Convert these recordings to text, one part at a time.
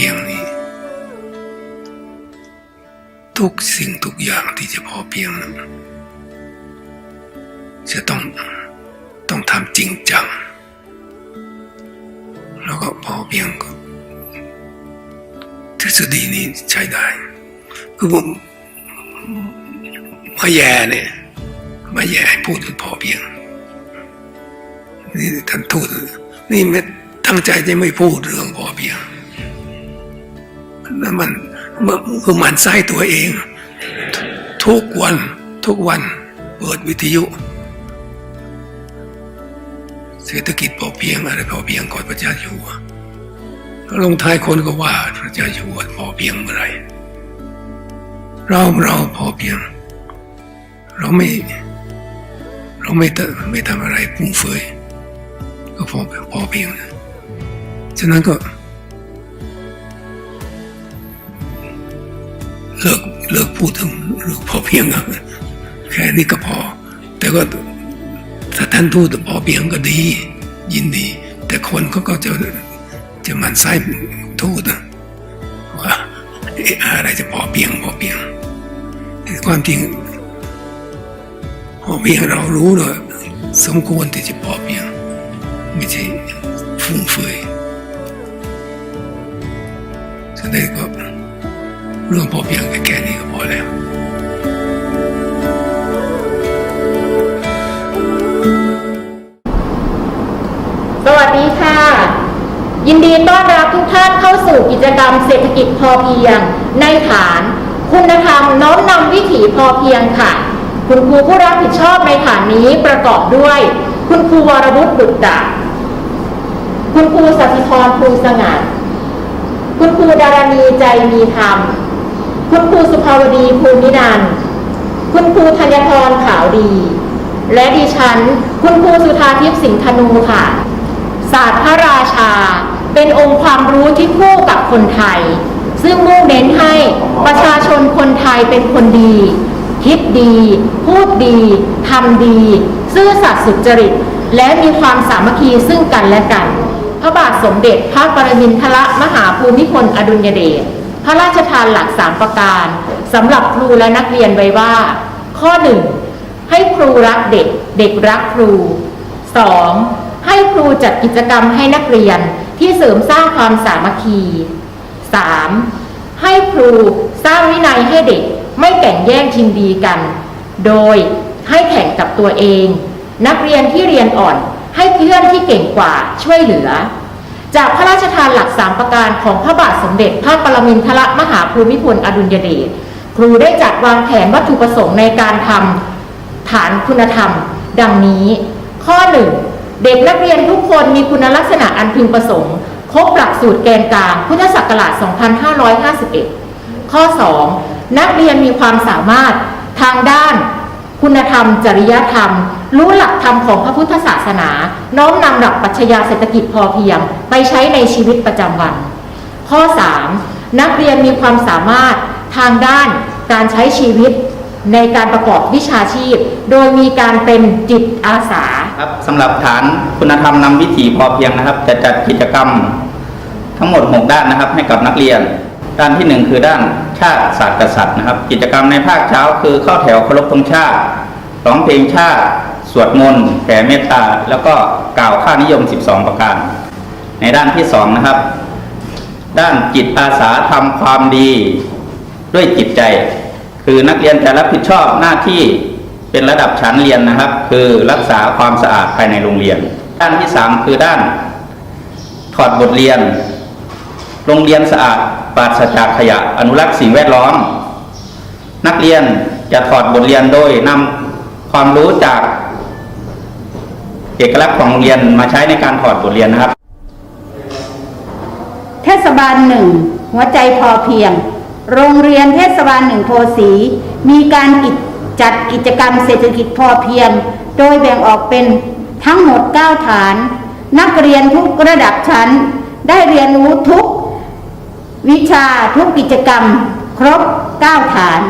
พียงนี่ทุกสิ่งทุกอย่างที่จะพอเพียงนั้นจะต้องต้องทำจริงจัง แล้วก็พอเพียงก็ทฤษฎีนี้ใช้ได้ คือผมมาแย่เนี่ยมาแย่ให้พูดถึงพอเพียง นี่ท่านทูตนี่ไม่ตั้งใจจะไม่พูดเรื่องพอเพียง มันมันคือมันไส้ตัวเอง ทุกวันทุกวันเปิดวิทยุ เศรษฐกิจพอเพียงอะไรพอเพียงก่อนพระเจ้าอยู่หัวลงท้ายคนก็ว่าพระเจ้าอยู่หัวพอเพียงเมื่อไรเราเราพอเพียง เราไม่ เราไม่ทำไม่ทำอะไรฟุ่มเฟือยก็พอพอเพียงนะฉะนั้นก็ เลิกเลิกพูดถึงเรื่องพอเพียงแค่นี้ก็พอ แต่ก็ถ้าท่านพูดพอเพียงก็ดี ยินดี แต่คนเขาก็จะจะมันไส้ทูตนะว่าอะไรจะพอเพียงพอเพียงความจริงพอเพียงเรารู้เลยสมควรที่จะพอเพียง ไม่ใช่ฟุ่มเฟือยฉะนั้นก็ เรื่องพอเพียงแค่นี้ก็พอแล้วสวัสดีค่ะ ยินดีต้อนรับทุกท่านเข้าสู่กิจกรรมเศรษฐกิจพอเพียง ในฐาน คุณธรรมน้อมนำวิถีพอเพียงค่ะ คุณครูผู้รับผิดชอบในฐานนี้ประกอบด้วย คุณครูวรวุฒิบุตรดาคุณครูสัติธรภูสงัดคุณครูดารณีใจมีธรรม คุณครูสุภาวดีภูมินันคุณครูธัญพรขาวดี และดิฉัน คุณครูสุธาทิพย์สิงห์ธนูค่ะ ศาสตร์พระราชา เป็นองค์ความรู้ที่คู่กับคนไทย ซึ่งมุ่งเน้นให้ประชาชนคนไทยเป็นคนดี คิดดี พูดดีทำดี ซื่อสัตย์สุจริต และมีความสามัคคีซึ่งกันและกัน พระบาทสมเด็จพระปรมินทรมหาภูมิพลอดุลยเดช ระราชทานหลักสามประการสำหรับครูและนักเรียนไว้ว่า ข้อหนึ่งให้ครูรักเด็ก เด็กรักครู 2. ให้ครูจัดกิจกรรมให้นักเรียนที่เสริมสร้างความสามัคคี 3. ให้ครูสร้างวินัยให้เด็กไม่แข่งแย่งชิงดีกัน โดยให้แข่งกับตัวเอง นักเรียนที่เรียนอ่อนให้เพื่อนที่เก่งกว่าช่วยเหลือ จากพระราชทานหลักสามประการของพระบาทสมเด็จพระปรมินทรมหาภูมิพลอดุลยเดชครูได้จัดวางแผนวัตถุประสงค์ในการทำฐานคุณธรรม ดังนี้ ข้อ 1 เด็กนักเรียนทุกคนมีคุณลักษณะอันพึงประสงค์ ครบหลักสูตรแกนกลางพุทธศักราช 2551 ข้อ 2 นักเรียนมีความสามารถทางด้าน คุณธรรม จริยธรรม รู้หลักธรรมของพระพุทธศาสนา น้อมนำหลักปรัชญาเศรษฐกิจพอเพียง ไปใช้ในชีวิตประจำวัน ข้อ 3 นักเรียนมีความสามารถทางด้านการใช้ชีวิตในการประกอบวิชาชีพ โดยมีการเป็นจิตอาสาครับสำหรับฐานคุณธรรมนำวิถีพอเพียงนะครับ จะจัดกิจกรรมทั้งหมด 6 ด้านนะครับ ให้กับนักเรียน ด้านที่ 1 คือด้านชาติศาสตร์กษัตริย์นะครับ กิจกรรมในภาคเช้าคือเข้าแถวเคารพธงชาติร้องเพลงชาติ สวดมนต์แผ่เมตตา แล้วก็กล่าวค่านิยม 12 ประการ ในด้านที่2นะครับ ด้านจิตอาสาทำความดีด้วยจิตใจ คือนักเรียนจะรับผิดชอบหน้าที่เป็นระดับชั้นเรียนนะครับ คือรักษาความสะอาดภายในโรงเรียน ด้านที่สามคือด้าน ถอดบทเรียน โรงเรียนสะอาดปราศจากขยะอนุรักษ์สิ่งแวดล้อม นักเรียนจะถอดบทเรียนโดยนำความรู้จาก เอกลักษณ์ของโรงเรียนมาใช้ในการถอดบทเรียนนะครับ เทศบาลหนึ่งหัวใจพอเพียง โรงเรียนเทศบาลหนึ่งโพสี มีการกิจจัดกิจกรรมเศรษฐกิจพอเพียง โดยแบ่งออกเป็นทั้งหมด 9 ฐาน นักเรียนทุกระดับชั้น ได้เรียนรู้ทุกวิชาทุกกิจกรรม ครบ 9 ฐาน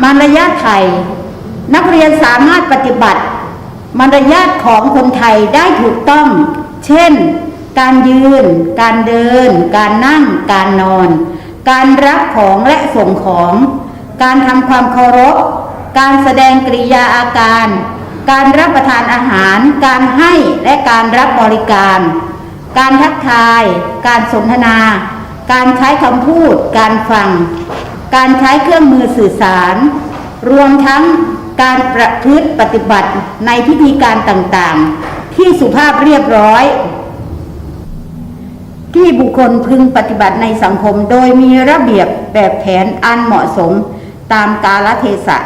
มารยาทไทย นักเรียนสามารถปฏิบัติ มารยาทของคนไทยได้ถูกต้อง เช่น การยืน การเดิน การนั่ง การนอน การรับของและส่งของ การทำความเคารพ การแสดงกริยาอาการ การรับประทานอาหาร การให้และการรับบริการ การทักทาย การสนทนา การใช้คำพูด การฟัง การใช้เครื่องมือสื่อสาร รวมทั้งการประพฤติปฏิบัติในพิธีการต่างๆ ที่สุภาพเรียบร้อย ที่บุคคลพึงปฏิบัติในสังคมโดยมีระเบียบแบบแผนอันเหมาะสมตามกาลเทศะ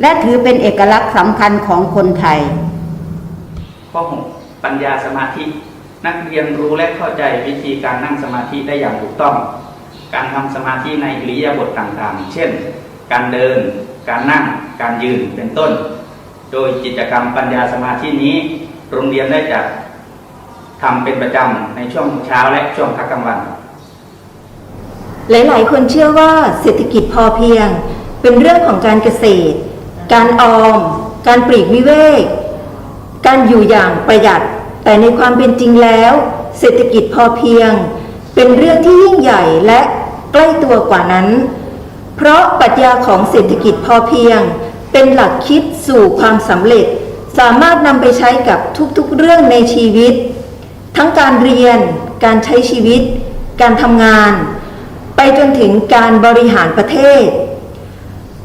และถือเป็นเอกลักษณ์สำคัญของคนไทยข้อ6ปัญญาสมาธิ นักเรียนรู้และเข้าใจวิธีการนั่งสมาธิได้อย่างถูกต้อง การทำสมาธิในอิริยาบถต่างๆ เช่น การเดิน การนั่ง การยืน เป็นต้น โดยกิจกรรมปัญญาสมาธินี้ โรงเรียนได้จัดทำเป็นประจำในช่วงเช้าและช่วงพักกลางวัน หลายๆ คนเชื่อว่าเศรษฐกิจพอเพียง เป็นเรื่องของการเกษตร การออม การปลีกวิเวก การอยู่อย่างประหยัด แต่ในความเป็นจริงแล้ว เศรษฐกิจพอเพียง เป็นเรื่องที่ยิ่งใหญ่และใกล้ตัวกว่านั้น เพราะปรัชญาของเศรษฐกิจพอเพียง เป็นหลักคิดสู่ความสำเร็จ สามารถนำไปใช้กับทุกๆเรื่องในชีวิต ทั้งการเรียน การใช้ชีวิต การทำงาน ไปจนถึงการบริหารประเทศ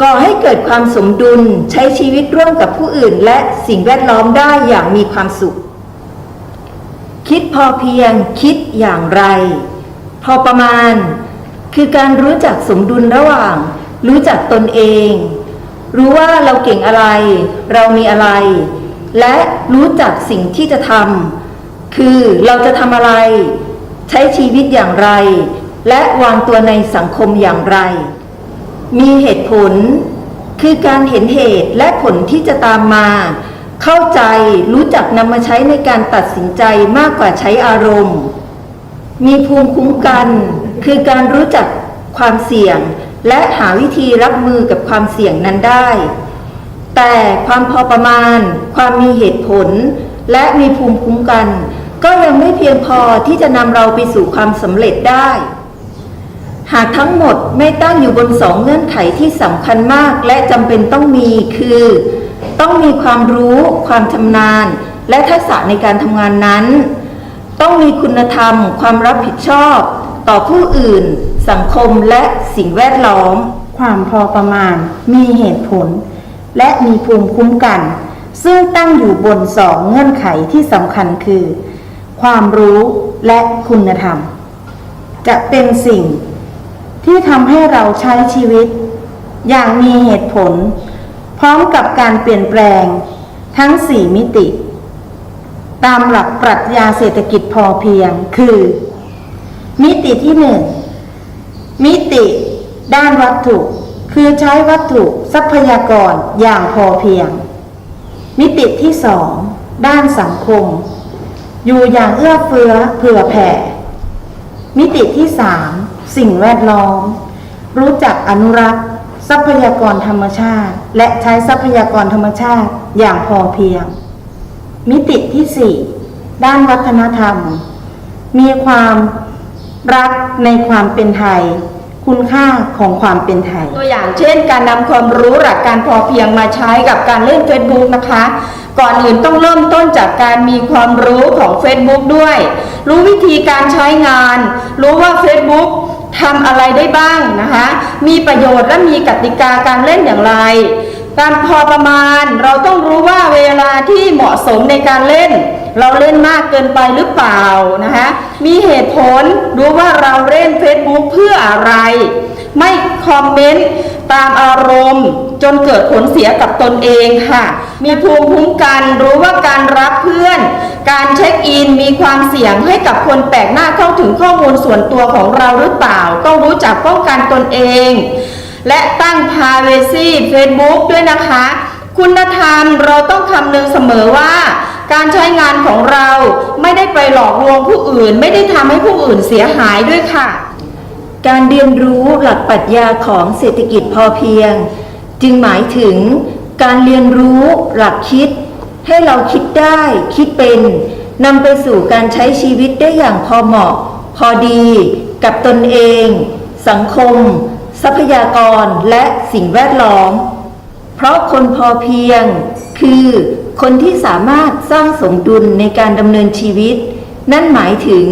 ก่อให้เกิดความสมดุลใช้ชีวิตร่วมกับผู้อื่น และสิ่งแวดล้อมได้อย่างมีความสุข คิดพอเพียงคิดอย่างไร พอประมาณ คือการรู้จักสมดุลระหว่าง รู้จักตนเอง รู้ว่าเราเก่งอะไร เรามีอะไร และรู้จักสิ่งที่จะทำคือเราจะทำอะไร ใช้ชีวิตอย่างไร และวางตัวในสังคมอย่างไร มีเหตุผล คือการเห็นเหตุและผลที่จะตามมาเข้าใจรู้จักนำมาใช้ในการตัดสินใจมากกว่าใช้อารมณ์ มีภูมิคุ้มกัน คือการรู้จักความเสี่ยง และหาวิธีรับมือกับความเสี่ยงนั้นได้ แต่ความพอประมาณ ความมีเหตุผล และมีภูมิคุ้มกัน ก็ยังไม่เพียงพอที่จะนำเราไปสู่ความสำเร็จได้ หากทั้งหมดไม่ตั้งอยู่บนสองเงื่อนไขที่สำคัญมากและจำเป็นต้องมีคือ ต้องมีความรู้ ความชำนาญ และทักษะในการทำงานนั้น ต้องมีคุณธรรม ความรับผิดชอบ ต่อผู้อื่น สังคมและสิ่งแวดล้อม ความพอประมาณ มีเหตุผล และมีภูมิคุ้มกัน ซึ่งตั้งอยู่บนสองเงื่อนไขที่สำคัญคือ ความรู้และคุณธรรม จะเป็นสิ่งที่ทำให้เราใช้ชีวิต อย่างมีเหตุผล พร้อมกับการเปลี่ยนแปลง ทั้งสี่มิติ ตามหลักปรัชญาเศรษฐกิจพอเพียงคือ มิติที่หนึ่งมิติด้านวัตถุ คือใช้วัตถุทรัพยากรอย่างพอเพียง มิติที่สองด้านสังคม อยู่อย่างเอื้อเฟื้อเผื่อแผ่ มิติที่สามสิ่งแวดล้อม รู้จักอนุรักษ์ ทรัพยากรธรรมชาติ และใช้ทรัพยากรธรรมชาติอย่างพอเพียง มิติที่สี่ด้านวัฒนธรรม มีความรักในความเป็นไทย คุณค่าของความเป็นไทย ตัวอย่างเช่น การนำความรู้หลักการพอเพียงมาใช้กับการเล่น Facebook นะคะ ก่อนอื่นต้องเริ่มต้นจากการมีความรู้ของ Facebook ด้วย รู้วิธีการใช้งาน รู้ว่า Facebook ทำอะไรได้บ้างนะคะ มีประโยชน์และมีกติกาการเล่นอย่างไร การพอประมาณเราต้องรู้ว่าเวลาที่เหมาะสมในการเล่น เราเล่นมากเกินไปหรือเปล่านะคะมีเหตุผลรู้ว่าเราเล่น Facebook เพื่ออะไร ไม่คอมเมนต์ตามอารมณ์ จนเกิดผลเสียกับตนเองค่ะ มีภูมิคุ้มกันรู้ว่าการรับเพื่อน การเช็คอินมีความเสี่ยงให้กับคนแปลกหน้าเข้าถึงข้อมูลส่วนตัวของเราหรือเปล่าต้องรู้จักป้องกันตนเอง และตั้ง privacy Facebook ด้วยนะคะ คุณธรรมเราต้องคำนึงเสมอว่า การใช้งานของเราไม่ได้ไปหลอกลวงผู้อื่น ไม่ได้ทำให้ผู้อื่นเสียหายด้วยค่ะ การเรียนรู้หลักปรัชญาของเศรษฐกิจพอเพียง จึงหมายถึงการเรียนรู้หลักคิด ให้เราคิดได้คิดเป็นนำไปสู่การใช้ชีวิตได้อย่างพอเหมาะ พอดี กับตนเอง สังคม ทรัพยากรและสิ่งแวดล้อม เพราะคนพอเพียง คือคนที่สามารถสร้างสมดุลในการดำเนินชีวิต นั่นหมายถึง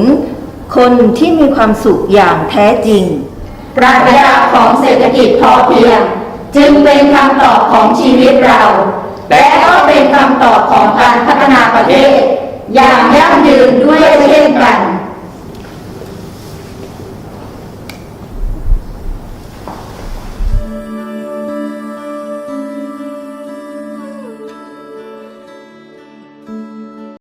คนที่มีความสุขอย่างแท้จริง ปรัชญาของเศรษฐกิจพอเพียง จึงเป็นคำตอบของชีวิตเรา และก็เป็นคำตอบของการพัฒนาประเทศ อย่างยั่งยืนด้วยเช่นกัน